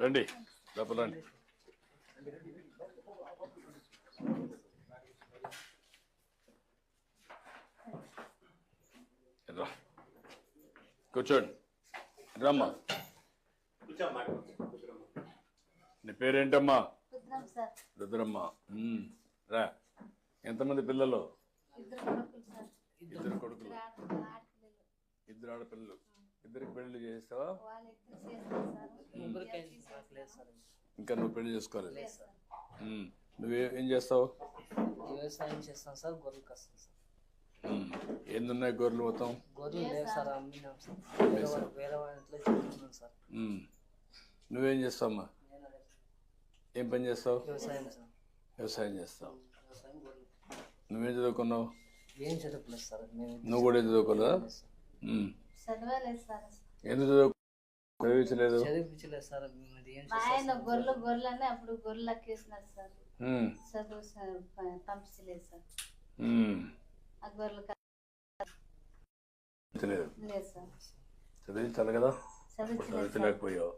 రండి. లోపల రండి. కూర్చోండి. రమ్మా. నీ పేరేంటమ్మా? రుద్రమ్మ. మ్మ్. రా. ఎంతమంది పిల్లలు? ఇద్దరు కొడుకులు. ఇద్దరు ఆడపిల్లలు. ఇద్దరికి పెళ్ళి చేస్తావా? ఇంకా. నువ్వు పెళ్ళి చేసుకోలేదు. నువ్వే ఏం చేస్తావు? వ్యవసాయం చేస్తాం సార్ గొర్రెలు కస్తాం సార్. ఎన్నున్నాయి గొర్రెలు మొత్తం? గొర్రెలు లేవు సార్ అమ్మినాం సార్. వేరే వాళ్ళ- ఇంట్లో సార్. నువ్వేం చేస్తావమ్మా? ఏం పని చేస్తావు? వ్యవసాయం చేస్తావు. నువ్వేం చదువుకున్నావు? నువ్వు కూడా ఏం చదువుకోలేదా ఎందుకు చదువు? చదివించలేదు. చదివించలేదు సార్ మేము అది ఏం మా ఆయన గొర్రెలు గొర్రెలు అని అప్పుడు గొర్రెలు సార్. మ్మ్. చదువు సార్ ప- పంపించలేదు సార్. మ్మ్. ఆ గొర్రెలు క- చదివించలేదు. లేదు సార్. చదివించాలి కదా. సార్. చదివించలేకపోయావు.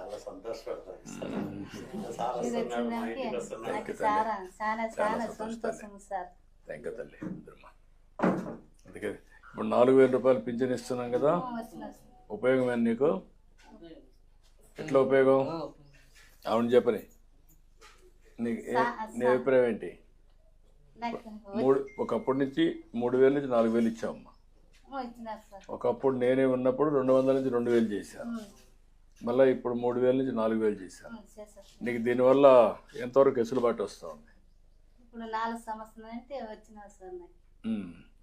చాలా సంతోషపడతాను సార్. మీరు వస్తున్నాడు మా వచ్చిందంటే ఇంటికి వస్తున్నాడు నాకు చాలా చాలా చాలా సంతోషం సంతోషం సార్. థ్యాంక్ యూ తల్లి. అందుకే ఇప్పుడు నాలుగు వేల రూపాయలు పింఛన్ ఇస్తున్నాం కదా. వచ్చినారు సార్ ఉపయోగం ఏంటి నీకు? ఎట్లా ఉపయోగం? అవును చెప్పని. నీకు నీ అభిప్రాయం ఏంటి? మూడు ఒకప్పటి నుంచి మూడు వేల నుంచి నాలుగు వేలు ఇచ్చామమ్మా ఒకప్పుడు నేనే ఉన్నప్పుడు రెండు వందల నుంచి రెండు వేలు చేశాను మళ్ళీ ఇప్పుడు మూడు వేల నుంచి నాలుగు వేలు చేశాను నీకు దీనివల్ల ఎంతవరకు వెసులుబాటు వస్తుంది? ఇప్పుడు నాలుగు సంవత్సరాలు అంటే వచ్చినారు సార్ నాకు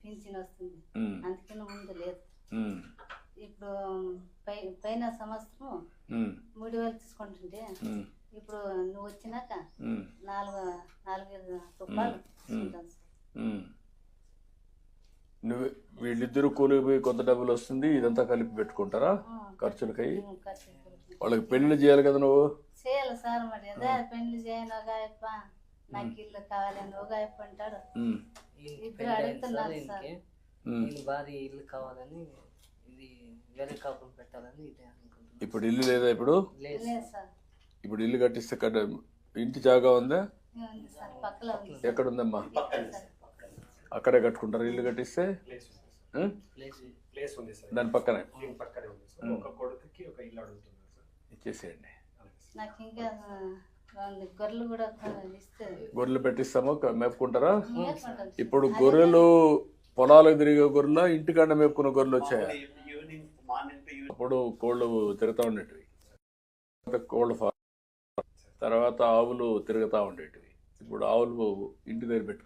పింఛన్ వస్తుంది. అందుకని ముందు లేదు. ఇప్పుడు పై పైన సంవత్సరం మూడు వేలు తీసుకుంటుంటే ఇప్పుడు నువ్వు వచ్చినాక నాలుగు నాలుగు వేల రూపాయలు తీసుకుంటాను. నువ్వు వీళ్ళిద్దరూ కూలికి పోయి కొంత డబ్బులు వస్తుంది ఇదంతా కలిపి పెట్టుకుంటారా? ఖర్చులకై. వాళ్ళకి పెళ్ళి చేయాలి కదా నువ్వు? చేయాలి సార్ మరి. అదే పెళ్ళి చేయను నాకు ఇల్లు కావాలని ఒక అంటాడు. అడుగుతున్నారు సార్. నేను భారీ ఇల్లు కావాలని ఇది వేరే కాపురం పెట్టాలని ఇదే అనుకుంటున్నాను. ఇప్పుడు ఇల్లు లేదా ఇప్పుడు? లేదు సార్. ఇప్పుడు ఇల్లు కట్టిస్తే కట్ట ఇంటి జాగా ఉందా? ఉంది సార్ పక్కలో ఉంది సార్. ఎక్కడ ఉందమ్మా? పక్కనే సార్ పక్కనే అక్కడే కట్టుకుంటారు ఇల్లు కట్టిస్తే? ఉం? ప్లేస్ ప్లేస్ ఉంది సార్. దాని పక్కనే? దీని పక్కనే ఉంది సార్. ఒక కొడుకుకి ఒక ఇల్లు అడుగుతున్నారు సార్. ఇచ్చేసేయండి. నాకు ఇంకా ఆ, రెండు గొర్రెలు కూడా ఇస్తే. గొర్రెలు పెట్టిస్తామో మేపుకుంటారా. ఇప్పుడు గొర్రెలు పొలాలకు తిరిగే గొర్రెల ఇంటికాడ మేపుకున్న గొర్రెలు వచ్చాయా? అప్పుడు కోళ్ళు తిరుగుతూ ఉండేటివి. తర్వాత కోళ్ళ తర్వాత ఆవులు తిరుగుతూ ఉండేటివి. ఇప్పుడు ఆవులు ఇంటి దగ్గర పెట్టుకుని